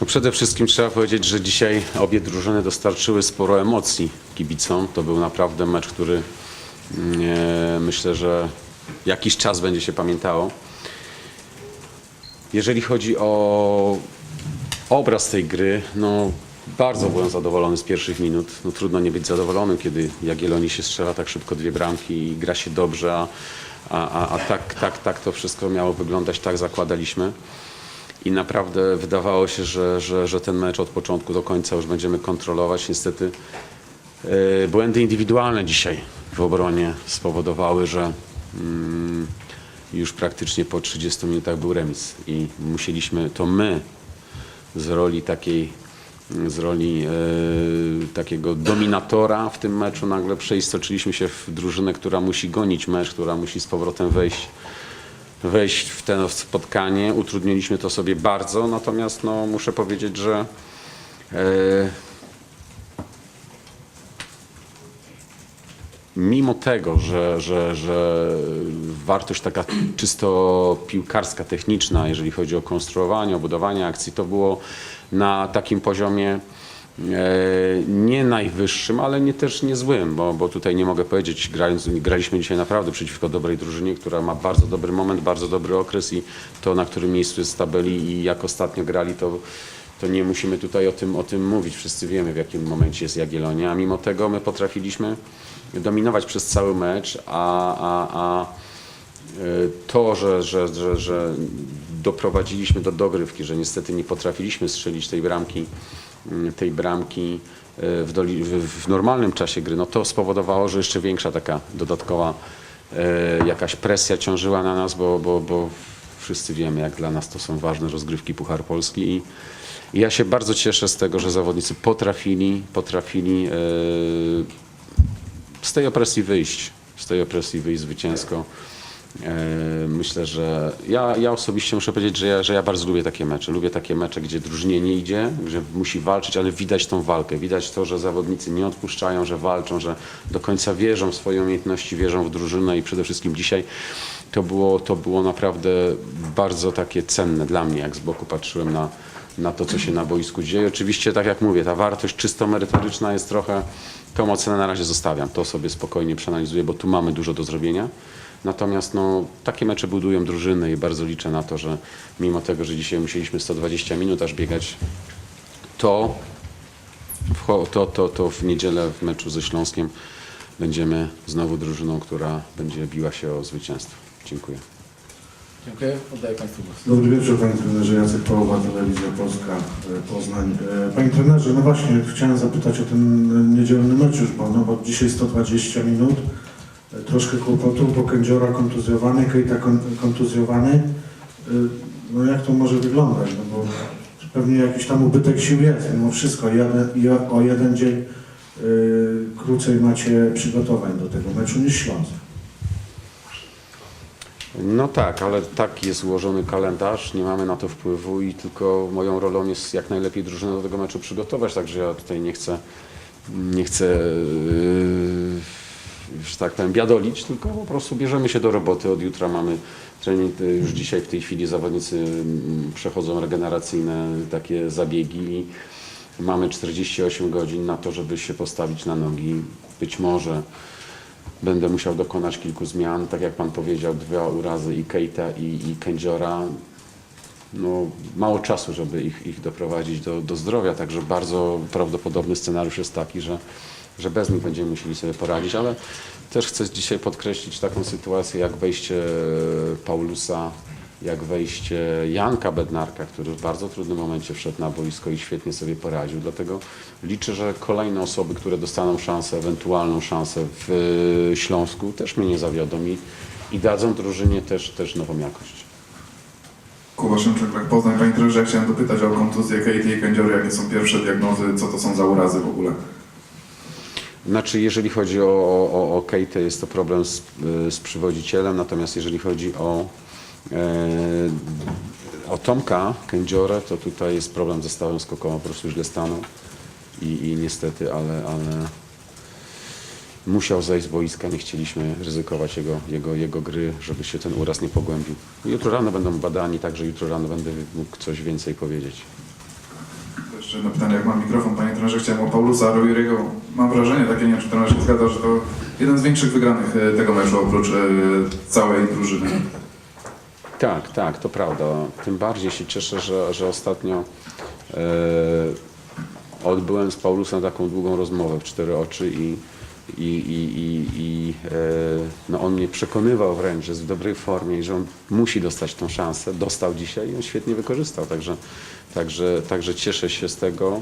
No przede wszystkim trzeba powiedzieć, że dzisiaj obie drużyny dostarczyły sporo emocji kibicom. To był naprawdę mecz, który mm, e, myślę, że jakiś czas będzie się pamiętało. Jeżeli chodzi o obraz tej gry, no bardzo byłem zadowolony z pierwszych minut. No, trudno nie być zadowolonym, kiedy Jagiellonii się strzela tak szybko dwie bramki i gra się dobrze, a, a, a tak, tak, tak to wszystko miało wyglądać, tak zakładaliśmy. I naprawdę wydawało się, że, że, że ten mecz od początku do końca już będziemy kontrolować. Niestety e, błędy indywidualne dzisiaj w obronie spowodowały, że mm, już praktycznie po 30 minutach był remis i musieliśmy, to my z roli takiej, z roli e, takiego dominatora w tym meczu nagle przeistoczyliśmy się w drużynę, która musi gonić mecz, która musi z powrotem wejść wejść w to spotkanie. Utrudniliśmy to sobie bardzo, natomiast no, muszę powiedzieć, że e, mimo tego, że, że, że wartość taka czysto piłkarska, techniczna, jeżeli chodzi o konstruowanie, o budowanie akcji, to było na takim poziomie nie najwyższym, ale nie też niezłym, bo, bo tutaj nie mogę powiedzieć, grając, graliśmy dzisiaj naprawdę przeciwko dobrej drużynie, która ma bardzo dobry moment, bardzo dobry okres i to, na którym miejscu jest tabeli i jak ostatnio grali, to, to nie musimy tutaj o tym, o tym mówić. Wszyscy wiemy, w jakim momencie jest Jagiellonia, a mimo tego my potrafiliśmy dominować przez cały mecz, a, a, a y, to, że, że, że, że doprowadziliśmy do dogrywki, że niestety nie potrafiliśmy strzelić tej bramki, tej bramki y, w, doli, w, w normalnym czasie gry, no to spowodowało, że jeszcze większa taka dodatkowa y, jakaś presja ciążyła na nas, bo, bo, bo wszyscy wiemy, jak dla nas to są ważne rozgrywki Puchar Polski i, i ja się bardzo cieszę z tego, że zawodnicy potrafili, potrafili y, z tej opresji wyjść, z tej opresji wyjść zwycięsko. E, Myślę, że ja, ja osobiście muszę powiedzieć, że ja, że ja bardzo lubię takie mecze. Lubię takie mecze, gdzie drużynie nie idzie, że musi walczyć, ale widać tą walkę. Widać to, że zawodnicy nie odpuszczają, że walczą, że do końca wierzą w swoje umiejętności, wierzą w drużynę i przede wszystkim dzisiaj to było, to było naprawdę bardzo takie cenne dla mnie, jak z boku patrzyłem na, na to, co się na boisku dzieje. Oczywiście, tak jak mówię, ta wartość czysto merytoryczna jest trochę, tą ocenę na razie zostawiam, to sobie spokojnie przeanalizuję, bo tu mamy dużo do zrobienia. Natomiast no, takie mecze budują drużyny i bardzo liczę na to, że mimo tego, że dzisiaj musieliśmy 120 minut aż biegać, to, w to, to, to w niedzielę w meczu ze Śląskiem będziemy znowu drużyną, która będzie biła się o zwycięstwo. Dziękuję. Dziękuję. Oddaję Państwu głos. Dobry wieczór Panie Trenerze, Jacek Pałowa, Telewizja Polska, e, Poznań. E, Panie Trenerze, no właśnie, chciałem zapytać o ten niedzielny mecz już, bo, no, bo dzisiaj 120 minut, e, troszkę kłopotów, bo Kędziora kontuzjowany, Kejta kon, kontuzjowany. No jak to może wyglądać, no bo pewnie jakiś tam ubytek sił jest, mimo wszystko, jeden, o, jeden dzień e, krócej macie przygotowań do tego meczu niż Śląsk. No tak, ale tak jest ułożony kalendarz, nie mamy na to wpływu i tylko moją rolą jest jak najlepiej drużynę do tego meczu przygotować, także ja tutaj nie chcę, nie chcę, yy, że tak powiem, biadolić, tylko po prostu bierzemy się do roboty. Od jutra mamy trening, yy, już dzisiaj w tej chwili zawodnicy mm, przechodzą regeneracyjne takie zabiegi mamy 48 godzin na to, żeby się postawić na nogi. Być może Będę musiał dokonać kilku zmian, tak jak Pan powiedział, dwa urazy i Keita i, i Kędziora. No, mało czasu, żeby ich, ich doprowadzić do, do zdrowia, także bardzo prawdopodobny scenariusz jest taki, że, że bez nich będziemy musieli sobie poradzić, ale też chcę dzisiaj podkreślić taką sytuację jak wejście Paulusa, jak wejście Janka Bednarka, który w bardzo trudnym momencie wszedł na boisko i świetnie sobie poradził. Dlatego liczę, że kolejne osoby, które dostaną szansę, ewentualną szansę w y, Śląsku też mnie nie zawiodą i, i dadzą drużynie też, też nową jakość. Kuba Szymczyk, Lech Poznań. Panie trenerze, chciałem dopytać o kontuzję Katie i Kędziory, jakie są pierwsze diagnozy, co to są za urazy w ogóle? Znaczy, jeżeli chodzi o, o, o Kejtę, jest to problem z, z przywodzicielem, natomiast jeżeli chodzi o, e, o Tomka Kędziorę, to tutaj jest problem ze stałym skokowym, po prostu źle stanął i, i niestety, ale, ale musiał zejść z boiska, nie chcieliśmy ryzykować jego, jego, jego gry, żeby się ten uraz nie pogłębił. Jutro rano będą badani, także jutro rano będę mógł coś więcej powiedzieć. Jeszcze jedno pytanie, jak mam mikrofon, panie trenerze, chciałem o Paulusa Ruiriego. Mam wrażenie takie, nie wiem, czy się zgadza, że to jeden z większych wygranych e, tego meczu, oprócz e, całej drużyny. Tak, tak, to prawda. Tym bardziej się cieszę, że, że ostatnio e, odbyłem z Paulusem taką długą rozmowę w cztery oczy i, i, i, i, i e, no on mnie przekonywał wręcz, że jest w dobrej formie i że on musi dostać tą szansę. Dostał dzisiaj i on świetnie wykorzystał. Także, także, także cieszę się z tego.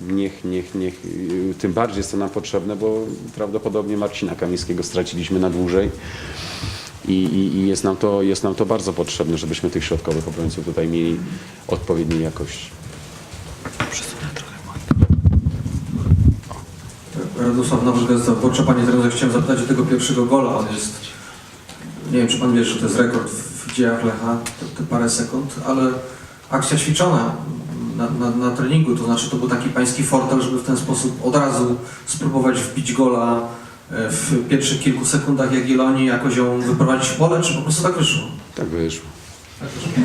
Niech, niech, niech, y, tym bardziej jest to nam potrzebne, bo prawdopodobnie Marcina Kamińskiego straciliśmy na dłużej. I, i, i jest, nam to, jest nam to bardzo potrzebne, żebyśmy tych środkowych obrońców tutaj mieli odpowiedniej jakości. Radosław Gazeta Wyborcza. Panie trenerze, chciałem zapytać o tego pierwszego gola. On jest, nie wiem czy pan wie, że to jest rekord w dziejach Lecha, te, te parę sekund, ale akcja ćwiczona na, na, na treningu, to znaczy to był taki pański fortel, żeby w ten sposób od razu spróbować wbić gola e, w pierwszych kilku sekundach Jagiellonii, jakoś ją wyprowadzić w pole, czy po prostu tak wyszło? Tak wyszło. Tak wyszło.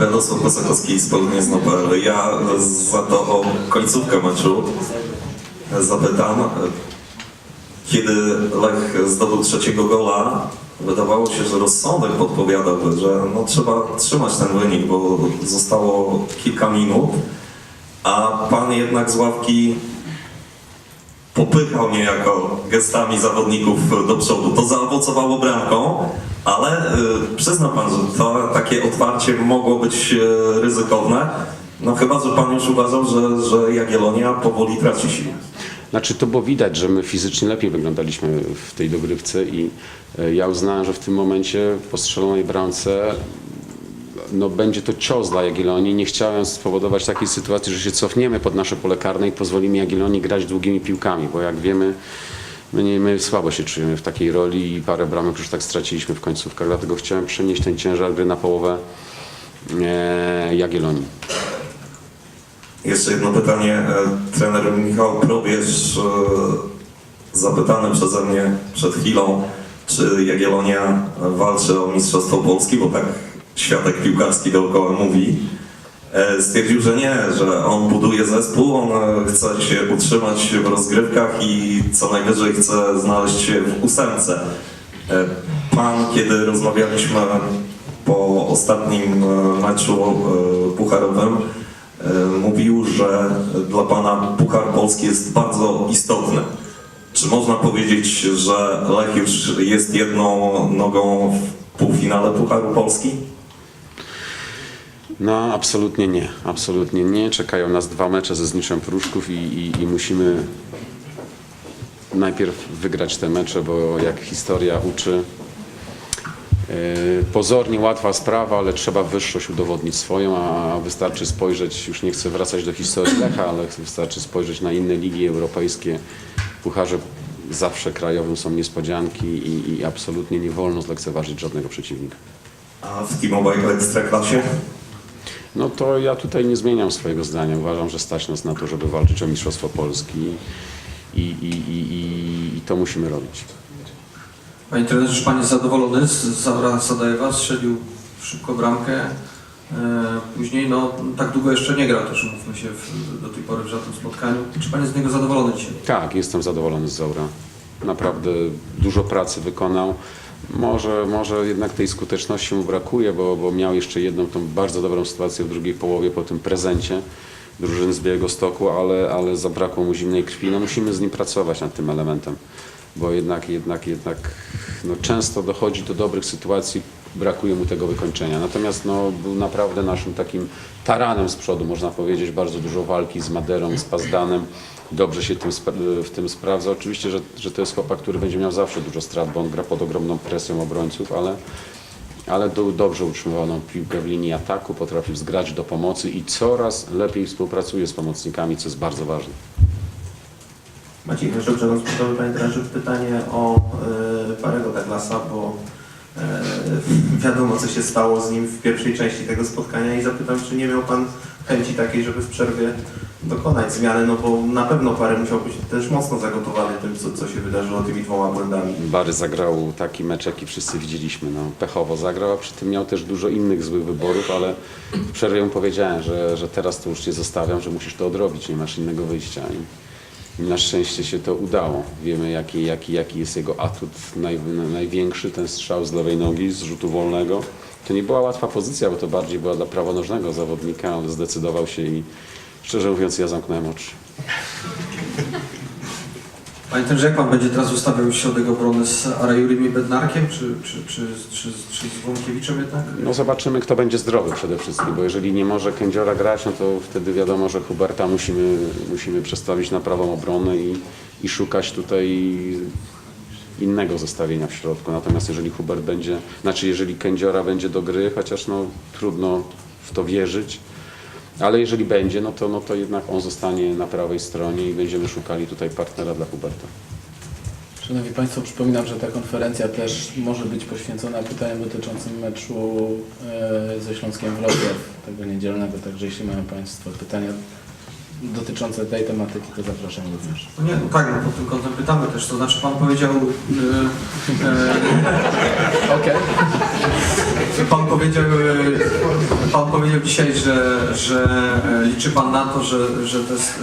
Radosław Kosakowski z Polonezno.pl. Ja za to o końcówkę meczu zapytam. Kiedy Lech zdobył trzeciego gola, wydawało się, że rozsądek podpowiadał, że no, trzeba trzymać ten wynik, bo zostało kilka minut, a pan jednak z ławki popychał niejako gestami zawodników do przodu. To zaowocowało bramką, ale y, przyzna pan, że to takie otwarcie mogło być y, ryzykowne. No chyba, że pan już uważał, że, że Jagiellonia powoli traci siłę. Znaczy to było widać, że my fizycznie lepiej wyglądaliśmy w tej dogrywce i e, ja uznałem, że w tym momencie po strzelonej bramce no, będzie to cios dla Jagiellonii. Nie chciałem spowodować takiej sytuacji, że się cofniemy pod nasze pole karne i pozwolimy Jagiellonii grać długimi piłkami, bo jak wiemy, my, nie, my słabo się czujemy w takiej roli i parę bramek już tak straciliśmy w końcówkach, dlatego chciałem przenieść ten ciężar gry na połowę e, Jagiellonii. Jeszcze jedno pytanie. E, Trener Michał Probierz, e, zapytany przeze mnie przed chwilą, czy Jagiellonia walczy o Mistrzostwo Polski, bo tak światek piłkarski dookoła mówi. E, Stwierdził, że nie, że on buduje zespół, on chce się utrzymać w rozgrywkach i co najwyżej chce znaleźć się w ósemce. Pan, kiedy rozmawialiśmy po ostatnim meczu pucharowym, mówił, że dla Pana Puchar Polski jest bardzo istotny. Czy można powiedzieć, że Lech już jest jedną nogą w półfinale Pucharu Polski? No, absolutnie nie. Absolutnie nie. Czekają nas dwa mecze ze Zniczem Pruszków i, i, i musimy najpierw wygrać te mecze, bo jak historia uczy, pozornie łatwa sprawa, ale trzeba wyższość udowodnić swoją, a wystarczy spojrzeć, już nie chcę wracać do historii Lecha, ale wystarczy spojrzeć na inne ligi europejskie. Pucharze zawsze krajowym są niespodzianki i, i absolutnie nie wolno zlekceważyć żadnego przeciwnika. A w T-Mobile Ekstraklasie? No to ja tutaj nie zmieniam swojego zdania. Uważam, że stać nas na to, żeby walczyć o Mistrzostwo Polski i, i, i, i, i to musimy robić. Panie trenerze, pan jest zadowolony z Zawra Sadajewa? Strzelił szybko bramkę. E, Później, no, tak długo jeszcze nie gra, też umówmy się w, do tej pory w żadnym spotkaniu. Czy pan jest z niego zadowolony dzisiaj? Tak, jestem zadowolony z Zaura. Naprawdę dużo pracy wykonał. Może, może jednak tej skuteczności mu brakuje, bo, bo miał jeszcze jedną tą bardzo dobrą sytuację w drugiej połowie po tym prezencie drużyny z Białego Stoku, ale, ale zabrakło mu zimnej krwi. No musimy z nim pracować nad tym elementem, bo jednak, jednak, jednak no często dochodzi do dobrych sytuacji, brakuje mu tego wykończenia. Natomiast no, był naprawdę naszym takim taranem z przodu, można powiedzieć, bardzo dużo walki z Maderą, z Pazdanem. Dobrze się tym, w tym sprawdza. Oczywiście, że, że to jest chłopak, który będzie miał zawsze dużo strat, bo on gra pod ogromną presją obrońców, ale, ale do, dobrze utrzymywaną piłkę w linii ataku, potrafił zgrać do pomocy i coraz lepiej współpracuje z pomocnikami, co jest bardzo ważne. Maciej Wyszek, Przegląd Sportowy. Panie trenerze, pytanie o y, Parego Douglasa, bo e, wiadomo, co się stało z nim w pierwszej części tego spotkania i zapytam, czy nie miał Pan chęci takiej, żeby w przerwie dokonać zmiany, no bo na pewno parę musiał być też mocno zagotowany tym, co, co się wydarzyło tymi dwoma błędami. Bary zagrał taki mecz, jaki wszyscy widzieliśmy. No, pechowo zagrał, a przy tym miał też dużo innych złych wyborów, ale w przerwie mu powiedziałem, że, że teraz to już cię zostawiam, że musisz to odrobić, nie masz innego wyjścia. I na szczęście się to udało. Wiemy, jaki, jaki, jaki jest jego atut naj, największy, ten strzał z lewej nogi, z rzutu wolnego. To nie była łatwa pozycja, bo to bardziej była dla prawonożnego zawodnika, ale zdecydował się i szczerze mówiąc ja zamknąłem oczy. Panie trenerze, jak Pan będzie teraz ustawiał środek obrony z Arajurim i Bednarkiem, czy, czy, czy, czy, czy z Wąkiewiczem jednak? No zobaczymy, kto będzie zdrowy przede wszystkim, bo jeżeli nie może Kędziora grać, no to wtedy wiadomo, że Huberta musimy, musimy przestawić na prawą obronę i, i szukać tutaj innego zestawienia w środku. Natomiast jeżeli Hubert będzie, znaczy jeżeli Kędziora będzie do gry, chociaż no trudno w to wierzyć, ale jeżeli będzie, no to, no to jednak on zostanie na prawej stronie i będziemy szukali tutaj partnera dla Huberta. Szanowni Państwo, przypominam, że ta konferencja też może być poświęcona pytaniom dotyczącym meczu e, ze Śląskiem Wrocław tego niedzielnego, także jeśli mają Państwo pytania dotyczące tej tematyki, to zapraszam również. No nie, no tak, no pod tym kątem pytamy też, to znaczy Pan powiedział, e, e, Okej. Pan powiedział, e, pan powiedział dzisiaj, że, że liczy Pan na to, że, że to jest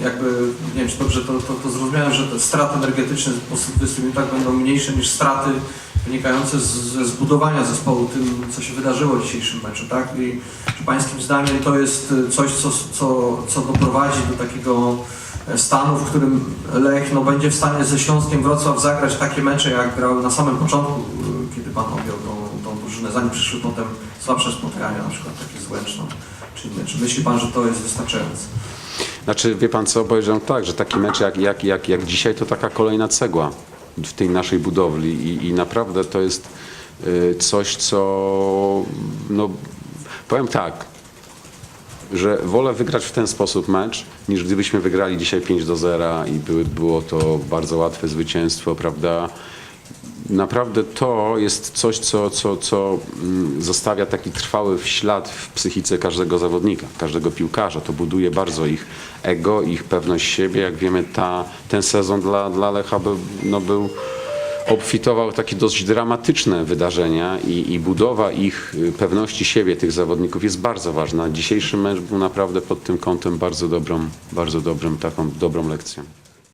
e, jakby, nie wiem czy dobrze to, to, to zrozumiałem, że te straty energetyczne po 120 minutach będą mniejsze niż straty wynikające z, ze zbudowania zespołu tym, co się wydarzyło w dzisiejszym meczu, tak? I czy Pańskim zdaniem to jest coś, co, co, co doprowadzi do takiego stanu, w którym Lech no, będzie w stanie ze Śląskiem Wrocław zagrać takie mecze, jak grał na samym początku, y, kiedy Pan objął tą, tą drużynę, zanim przyszły potem słabsze spotkania, na przykład takie z Łęczną czy inne. Czy myśli Pan, że to jest wystarczające? Znaczy, wie pan co, powiedziałem tak, że taki mecz jak, jak, jak, jak dzisiaj to taka kolejna cegła w tej naszej budowli i, i naprawdę to jest y, coś, co no powiem tak, że wolę wygrać w ten sposób mecz, niż gdybyśmy wygrali dzisiaj 5 do 0 i były, było to bardzo łatwe zwycięstwo, prawda? Naprawdę to jest coś, co, co, co mm, zostawia taki trwały ślad w psychice każdego zawodnika, każdego piłkarza. To buduje bardzo ich ego, ich pewność siebie. Jak wiemy, ta, ten sezon dla, dla Lecha był, no był, obfitował takie dość dramatyczne wydarzenia i, i budowa ich y, pewności siebie, tych zawodników jest bardzo ważna. Dzisiejszy mecz był naprawdę pod tym kątem bardzo dobrą, bardzo dobrym, taką dobrą lekcją.